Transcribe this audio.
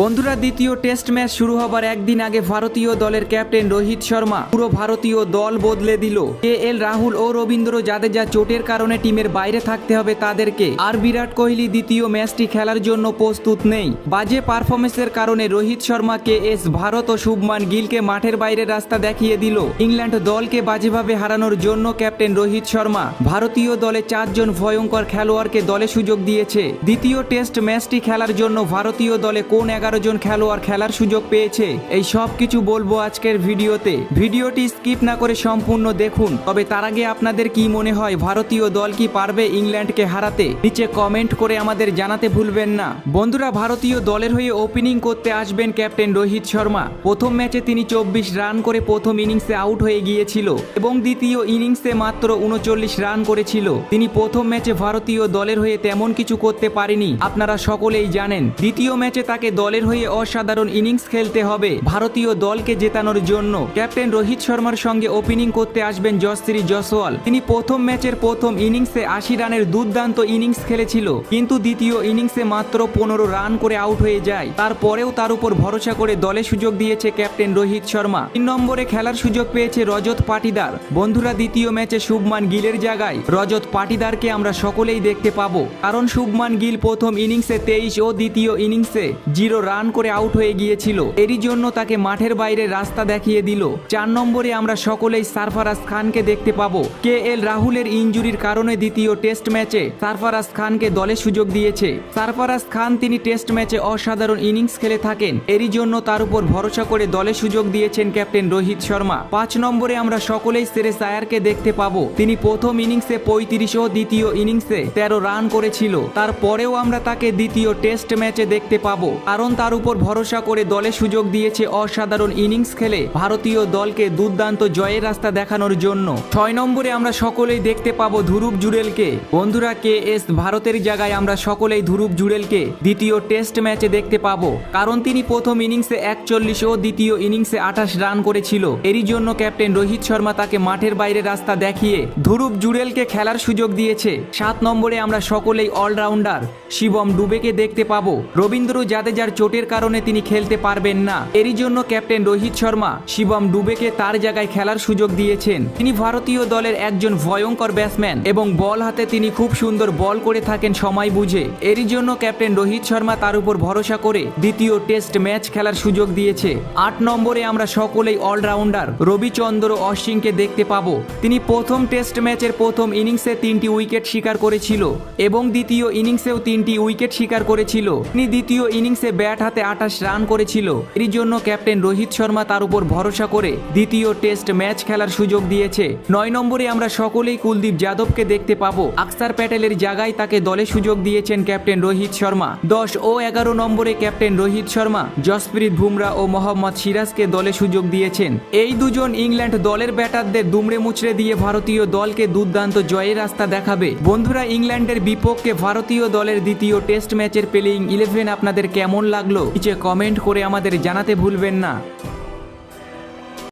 বন্ধুরা, দ্বিতীয় test match শুরু হবার একদিন আগে ভারতীয় দলের ক্যাপ্টেন রোহিত শর্মা পুরো ভারতীয় দল বদলে দিল। কে এল রাহুল ও রবীন্দ্র জাদেজা চোটের কারণে টিমের বাইরে থাকতে হবে তাদেরকে। আর বিরাট কোহলি দ্বিতীয় ম্যাচটি খেলার জন্য প্রস্তুত নেই। বাজে পারফরমেন্সের কারণে রোহিত শর্মা কে এস ভারত ও শুভমান গিলকে মাঠের বাইরে রাস্তা দেখিয়ে দিল। ইংল্যান্ড দলকে বাজেভাবে হারানোর জন্য ক্যাপ্টেন রোহিত শর্মা ভারতীয় দলে চারজন ভয়ঙ্কর খেলোয়াড়কে দলে সুযোগ দিয়েছে। দ্বিতীয় টেস্ট ম্যাচটি খেলার জন্য ভারতীয় দলে কোন এগারো জন খেলোয়াড় খেলার সুযোগ পেয়েছে। এই সব কিছু বলব আজকের ভিডিওতে। ভিডিওটি স্কিপ না করে সম্পূর্ণ দেখুন। তবে তার আগে আপনাদের কি মনে হয়, ভারতীয় দল কি পারবে ইংল্যান্ডকে হারাতে? নিচে কমেন্ট করে আমাদের জানাতে ভুলবেন না। বন্ধুরা, ভারতীয় দলের হয়ে ওপেনিং করতে আসবেন ক্যাপ্টেন রোহিত শর্মা। প্রথম ম্যাচে তিনি চব্বিশ রান করে প্রথম ইনিংসে আউট হয়ে গিয়েছিল এবং দ্বিতীয় ইনিংসে মাত্র উনচল্লিশ রান করেছিল। তিনি প্রথম ম্যাচে ভারতীয় দলের হয়ে তেমন কিছু করতে পারেনি। আপনারা সকলেই জানেন। দ্বিতীয় ম্যাচে তাকে দলের হয়ে অসাধারণ ইনিংস খেলতে হবে। ভারতীয় দলকে জেতানোর জন্য ক্যাপ্টেন রোহিত শর্মার সঙ্গে ওপেনিং করতে আসবেন জসশ্রী জসওয়াল তিনি প্রথম ম্যাচের প্রথম ইনিংসে আশি রানের দুর্দান্ত ইনিংস খেলেছিল, কিন্তু দ্বিতীয় ইনিংসে মাত্র পনেরো রান করে আউট হয়ে যায়। তারপরেও তার উপর ভরসা করে দলে সুযোগ দিয়েছে ক্যাপ্টেন রোহিত শর্মা। তিন নম্বরে খেলার সুযোগ পেয়েছে রজত পাটিদার। বন্ধুরা, দ্বিতীয় ম্যাচে শুভমান গিলের জায়গায় রজত পাটিদারকে আমরা সকলেই দেখতে পাবো। কারণ শুভমান গিল প্রথম ইনিংসে তেইশ ও দ্বিতীয় ইনিংসে জিরো রান করে আউট হয়ে গিয়েছিল। এরই জন্য তাকে মাঠের বাইরে রাস্তা দেখিয়ে দিল। চার নম্বরে আমরা সকলেই সারফারাজ খানকে দেখতে পাবো। কে এল রাহুলের ইঞ্জুরির কারণে দ্বিতীয় টেস্ট ম্যাচে সারফারাজ খানকে দলে সুযোগ দিয়েছে। সারফারাজ খান তিনি টেস্ট ম্যাচে অসাধারণ ইনিংস খেলে থাকেন। এরই জন্য তার উপর ভরসা করে দলে সুযোগ দিয়েছেন ক্যাপ্টেন রোহিত শর্মা। পাঁচ নম্বরে আমরা সকলেই সেরেস আয়ারকে দেখতে পাবো। তিনি প্রথম ইনিংসে পঁয়ত্রিশ ও দ্বিতীয় ইনিংসে তেরো রান করেছিল। তারপরেও আমরা তাকে দ্বিতীয় টেস্ট ম্যাচে দেখতে পাবো। কারণ তার উপর ভরসা করে দলে সুযোগ দিয়েছে অসাধারণ ইনিংস খেলে ভারতীয় দলকে দুর্দান্ত জয়ের রাস্তা দেখানোর জন্য। ছয় নম্বরে আমরা সকলেই দেখতে পাবো ধুরুপ জুড়েলকে। বন্ধুরা, কে এস ভারতের জায়গায় আমরা সকলেই ধুরুপ জুড়েলকে দ্বিতীয় টেস্ট ম্যাচে দেখতে পাবো। কারণ তিনি প্রথম ইনিংসে একচল্লিশ ও দ্বিতীয় ইনিংসে আঠাশ রান করেছিল। এরই জন্য ক্যাপ্টেন রোহিত শর্মা তাকে মাঠের বাইরে রাস্তা দেখিয়ে ধুরুপ জুড়েলকে খেলার সুযোগ দিয়েছে। সাত নম্বরে আমরা সকলেই অলরাউন্ডার শিবম ডুবেকে দেখতে পাবো। রবীন্দ্র জাদেজার চোটের কারণে তিনি খেলতে পারবেন না। এরই জন্য ক্যাপ্টেন রোহিত শর্মা শিবম ডুবেকে তার জায়গায় খেলার সুযোগ দিয়েছেন। তিনি ভারতীয় দলের একজন ভয়ঙ্কর ব্যাটসম্যান এবং বল হাতে তিনি খুব সুন্দর বল করে থাকেন সময় বুঝে। এরই জন্য ক্যাপ্টেন রোহিত শর্মা তার উপর ভরসা করে দ্বিতীয় টেস্ট ম্যাচ খেলার সুযোগ দিয়েছে। আট নম্বরে আমরা সকলেই অলরাউন্ডার, রবিচন্দ্র অশ্বিনকে দেখতে পাবো। তিনি প্রথম টেস্ট ম্যাচের প্রথম ইনিংসে তিনটি উইকেট শিকার করেছিল এবং দ্বিতীয় ইনিংসেও তিনটি উইকেট শিকার করেছিল। তিনি দ্বিতীয় ইনিংসে ব্যাট হাতে আঠাশ রান করেছিল। এর জন্য ক্যাপ্টেন রোহিত শর্মা তার উপর ভরসা করে দ্বিতীয় টেস্ট ম্যাচ খেলার সুযোগ দিয়েছে। নয় নম্বরে আমরা সকলেই কুলদীপ যাদবকে দেখতে পাবো। আকসার প্যাটেলের জায়গায় তাকে দলে সুযোগ দিয়েছেন ক্যাপ্টেন রোহিত শর্মা। দশ ও এগারো নম্বরে ক্যাপ্টেন রোহিত শর্মা, জসপ্রীত বুমরা ও মোহাম্মদ সিরাজকে দলে সুযোগ দিয়েছেন। এই দুজন ইংল্যান্ড দলের ব্যাটারদের দুমড়ে মুচড়ে দিয়ে ভারতীয় দলকে দুর্দান্ত জয়ের রাস্তা দেখাবে। বন্ধুরা, ইংল্যান্ডের বিপক্ষে ভারতীয় দলের দ্বিতীয় টেস্ট ম্যাচের প্লেইং ইলেভেন আপনাদের কেমন লাগল নিচে কমেন্ট করে আমাদের জানাতে ভুলবেন না।